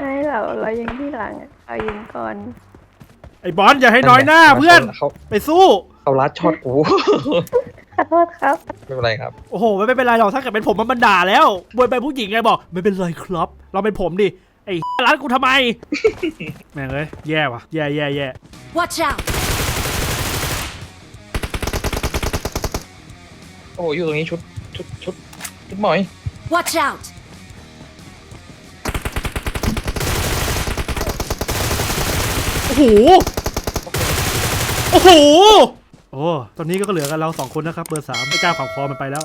ไม่เราเรายิงที่หลังอะเรายิงก่อนไอ้บอลอย่าให้น้อยหน้าเพื่อนเขาไปสู้เขาลัดช็อตกูขอโทษครับ ไม่เป็นไรครับ โอ้โหไม่เป็นไรหรอกถ้าเกิดเป็นผมมันมันด่าแล้วบวยไปผู้หญิงไงบอก ไม่เป็นไรครับ เราเป็นผมดิไอ้ร้านกูทำไมแม่งเลยแย่ว่ะแย่แย่แย่ Watch out! โอ้โหอยู่ตรงนี้ชุดชุดชุดชุดหมอย Watch out! หโอ้โห โอ้ ตอนนี้ก็เหลือกันเราสองคนนะครับ เบอร์สามไม่กล้าขวางคอมันไปแล้ว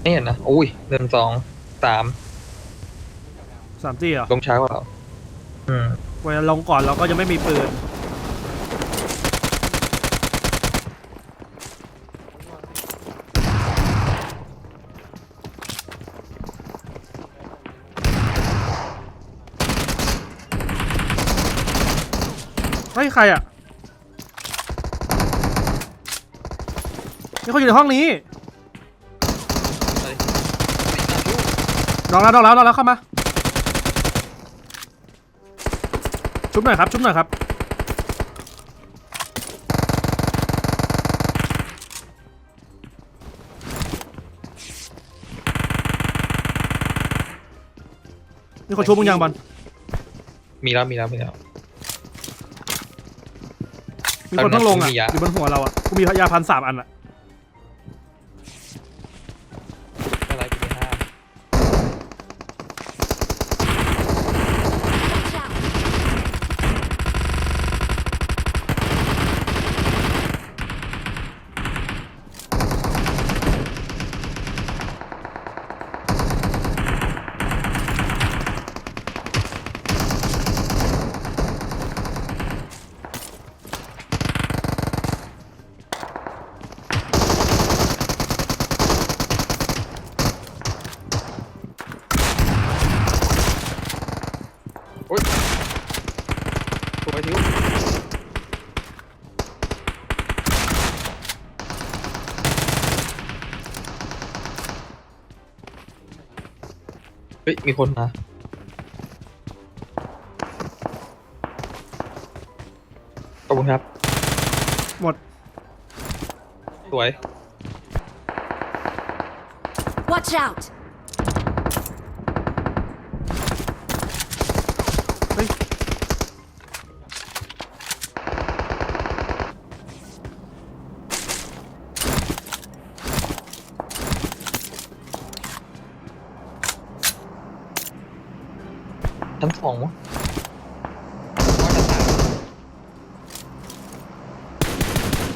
ไม่เห็นนะอุ้ยหนึ่งสองสามสามตี้เหรอลงช้ากว่าเราอืมเวลาลงก่อนเราก็ยังไม่มีปืน เฮ้ย ใครอะนี่เขาอยู่ในห้องนี้ นองแล้วนองแล้วนองแล้วเข้ามา ชุบหน่อยครับ ชุบหน่อยครับ นี่เขาชุบมึงยังบอลมีแล้วมีแล้วมีแล้ว มีคนเพิ่งลงอะมียาอยู่บนหัวเราอะ กูมียาพันสามอันอะ อะไรกูไม่ห้าม Watch out! โอ๊ยสวยทิวเฮ้ย มีคนมา ขอบคุณครับ หมด สวย Watch out! ชั้นสองมั้ง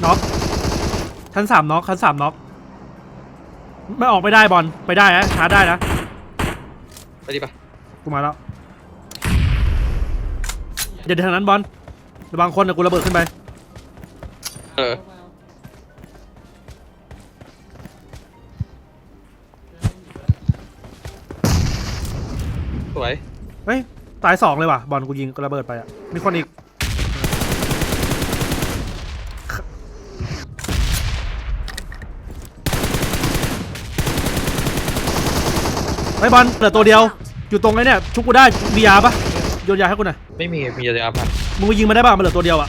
น็อกชั้นสามน็อกชั้นสามน็อกไม่ออกไม่ได้บอลไปได้นะชาร์จได้นะไปดิปะกูมาแล้วอย่าเดินทางนั้นบอลระวังคนนะกูระเบิดขึ้นไปเออสวยเฮ้ย ตายสองเลยว่ะบอลกูยิงระเบิดไปอะมีคนอีกเฮ้ยบอลเหลือตัวเดียว อยู่ตรงไอ้เนี่ยชุบกูได้มียาปะโยนยาให้กูหน่อยไม่มีมียาพันมึงไปยิงมาได้ป่ะมันเหลือตัวเดียวอะ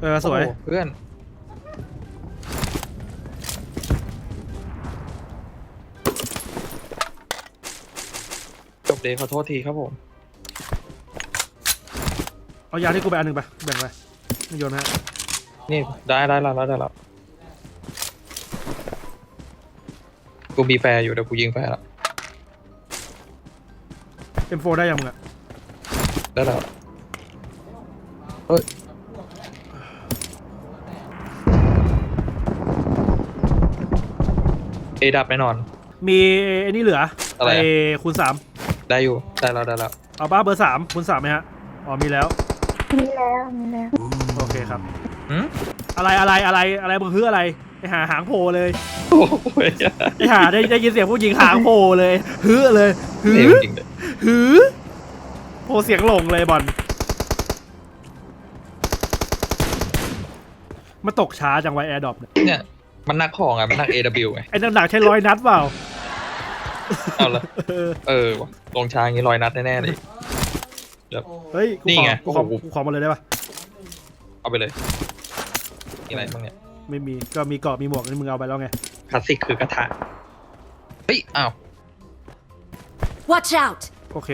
เออสวยโอ้โหเพื่อน เดย์ขอโทษทีครับผม เอายาที่กูไปอันหนึ่งไปแบ่งไปไม่โยนให้นี่ได้ได้แล้วได้แล้วกูมีแฟร์อยู่เดี๋ยวกูยิงแฟร์แล้วเอ็มโฟได้ยังมึงอะได้แล้วเฮ้ยเอดับแน่นอน มีไอ้นี่เหลืออะไรอะไอ้คูณสาม ได้อยู่ ได้แล้วได้แล้วเอาป้าเบอร์สามคูณสามไหมฮะ อ๋อมีแล้ว มีแล้วมีแล้วโอเคครับ หืมอะไรอะไรอะไรอะไรมึงคืออะไรไอหาหางโผล่เลยโอ้ยไอหาได้ได้ยินเสียงผู้หญิงหางโผล่เลยฮือเลยฮืเร็อวจริงเลยฮือโผล่เสียงหลงเลยบอลมาตกช้าจังไวแอร์ดรอปเนี่ยเนี่ยมันนักของอะ มันนัก AW ไงไอ้น้ำหนักใช้ร้อยนัดเปล่า เอาละเออเออว่ะลงช้าอย่างงี้ร้อยนัดแน่ๆเลย เฮ้ยกูนี่ขอไงกูขอโอ้โห กูขอมาเลยได้ปะเอาไปเลยมีอะไรบ้างเนี่ยไม่มีก็มีเกราะมีหมวกนี่มึงเอาไปแล้วไงคลาสสิกคือกระทะเฮ้ยอ้าว Watch out! โอเค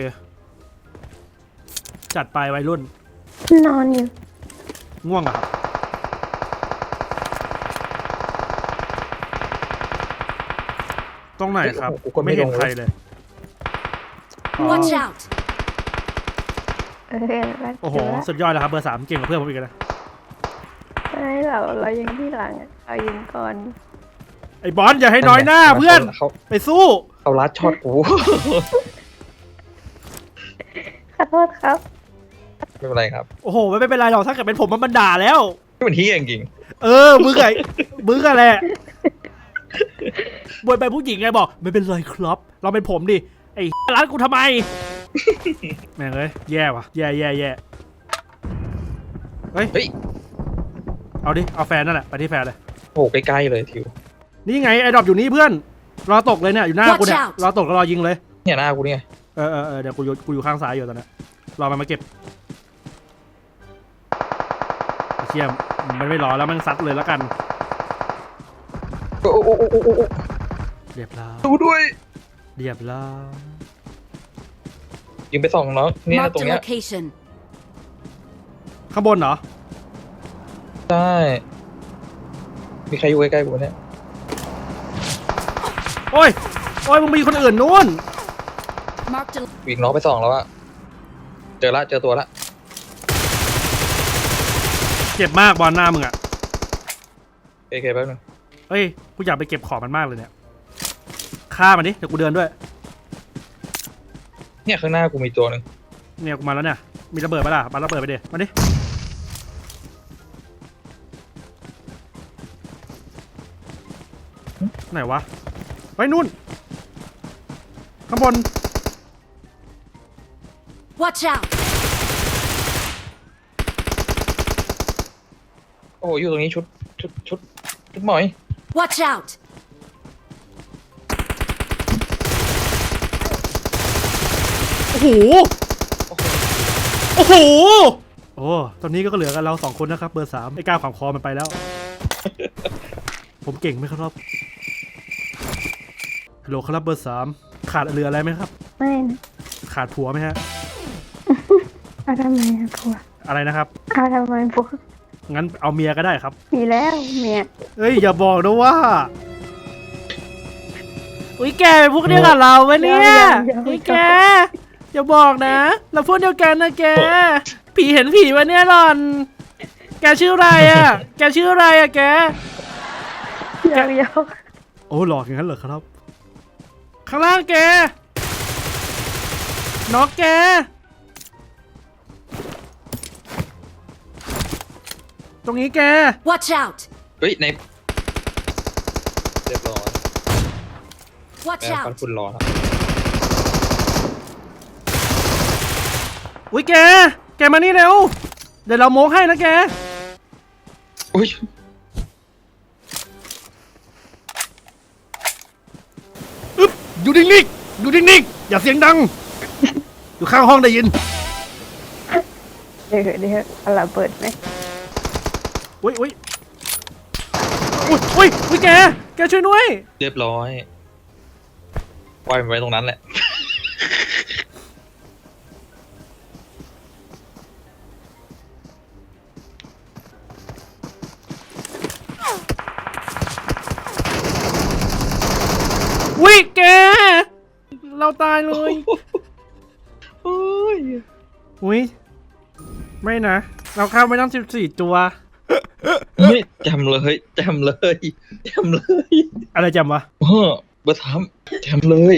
จัดไปวัยรุ่นนอนอยู่ง่วงเหรอค รับตรงไหนครับกูก็ไม่ไม่เห็นลงเลยใครเลยอ๋อ Watch out! เออรักโอ้โหเจอละสุดยอดแล้วครับเบอร์สามเก่งกว่าเพื่อนผมอีกนะไม่เราเรายิงที่หลังอะเรายิงก่อนไอ้บอลอย่าให้น้อยหน้าเพื่อนเขาไปสู้เขาลัดช็อตกูขอโทษครับ ไม่เป็นไรครับโอ้โหไม่เป็นไรหรอกถ้าเกิดเป็นผมมันด่าแล้ว นี่มันเฮี้ยจริงเออมึงไงมึงอะแหละ บวยไปผู้หญิงไงบอก ไม่เป็นไรครับ เราเป็นผมดิ ไอ้ร้านกูทำไม แม่งเลยแย่ว่ะ แย่แย่แย่เฮ้ย เฮ้ย เอาดิ เอาแฟนนั่นแหละ ไปที่แฟนเลย โอ้ใกล้ๆเลยทิว นี่ไงไอ้ดรอปอยู่นี่เพื่อน รอตกเลยเนี่ย อยู่หน้ากูเนี่ย Watch out รอตกแล้วรอยิงเลย เนี่ยหน้ากูเนี่ยเออเออเออเดี๋ยวกูอยู่กูอยู่ข้างซ้ายอยู่ตอนนี้รอมันมาเก็บไอ้เชี่ยมันไม่รอแล้วมันซัดเลยแล้วกัน โอ้โอ้โอ้โอ้โอ้โอ้ เรียบร้อยดูด้วยเรียบร้อยยิงไปสองแล้วเนี่ย Marked ตรง a เนี้ย location. ข้างบนเหรอ ใช่ มีใครอยู่ใกล้ๆกูเนี่ย โอ้ย โอ้ยมึงมีคนอื่นนู่น Marked a วิ่งน้องไปสองแล้วอะเจอละเจอตัวละเจ็บมากบอลหน้ามึงอะโอเคแป๊บนึงเฮ้ย กูอยากไปเก็บของมันมากเลยเนี่ย ฆ่ามันดิเดี๋ยวกูเดินด้วย เนี่ยข้างหน้ากูมีตัวหนึ่งเนี่ยกูมาแล้วเนี่ย มีระเบิดปะล่ะมาระเบิดไปดิมาดิไหนวะไปนู่น ข้างบน Watch out! โอ้โหอยู่ตรงนี้ชุดชุดชุดชุดหมอย Watch out! โอ้โห โอ้โห โอ้ ตอนนี้ก็เหลือกันเราสองคนนะครับ เบอร์สามไอ้ก้าวขวางคอมันไปแล้ว ผมเก่งไหมครับฮัลโหลครับเบอร์สามขาดเรืออะไรไหมครับ ไม่นะขาดผัวไหมฮะ เอาทำไมอะพวกอะไรนะครับ เอาทำไมพวกงั้นเอาเมียก็ได้ครับ มีแล้วเมียเอ้ยอย่าบอกนะว่า อุ้ยแกเป็นพวกเดียวกับเราวะเนี่ย อุ้ยแก อย่าบอกนะ เราพวกเดียวกันนะแก ผีเห็นผีวะเนี่ยหลอน แกชื่ออะไรอะ แกชื่ออะไรอะแกยาวยาวโอ้หลอกอย่างนั้นเหรอครับ ข้างล่างแกน็อกแก ตรงนี้แก Watch out! เฮ้ยในเรียบร้อย Watch แม่ฟัน out! คุณรอครับ อุ้ยแก แกมานี่เร็ว เดี๋ยวเราโมกให้นะแก อุ้ยอึ๊บอยู่นิ่งๆอยู่นิ่งๆอย่าเสียงดัง อยู่ข้างห้องได้ยิน เดี๋ยวเดี๋ยวเอาระเบิดไหมอุ้ยอุ้ยอุ้ยอุ้ยอุ้ยแก แกช่วยด้วย เรียบร้อยปล่อยมันไว้ตรงนั้นแหละ นะ เราเข้าไม่ต้องสิบสี่ตัวเฮ้ยจำเลยจำเลยจำเลย อะไรจำวะเออเบอร์สามจำเลย